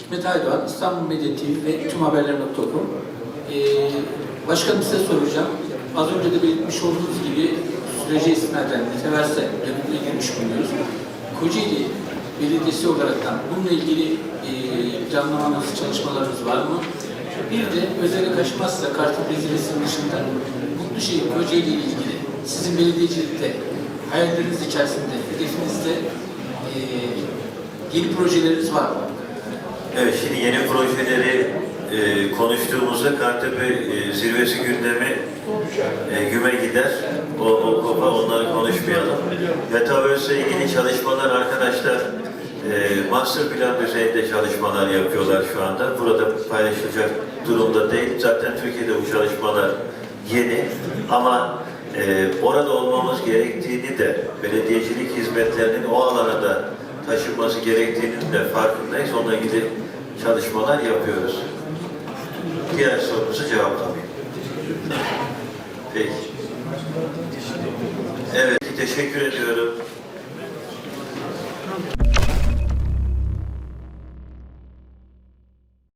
Hikmet Aydoğan, İstanbul Medya TV ve tüm haberler.com. Ee, başkanım size soracağım. Az önce de belirtmiş olduğunuz gibi sürece istinaden Severse dönemine girmiş bulunuyoruz. Kocaeli Belediyesi olaraktan bununla ilgili e, planlamanız, çalışmalarınız var mı? Bir de özele kaçmazsa Kartal Belediyesi'nin dışında Mutluşehir Kocaeli ile ilgili sizin belediyecilikte hayalleriniz içerisinde, hedefinizde e, yeni projeleriniz var mı? Evet, şimdi yeni projeleri e, konuştuğumuzda Kartepe e, zirvesi gündemi e, güme gider. O, o kopa onları konuşmayalım. Metaverse ile ilgili çalışmalar arkadaşlar e, master plan düzeyinde çalışmalar yapıyorlar şu anda. Burada paylaşılacak durumda değil. Zaten Türkiye'de bu çalışmalar yeni ama e, orada olmamız gerektiğini de belediyecilik hizmetlerinin o alana da taşınması gerektiğinin de farkındayız. Onunla ilgili çalışmalar yapıyoruz. Diğer sorunuzu cevaplamayayım. Peki. Evet, teşekkür ediyorum.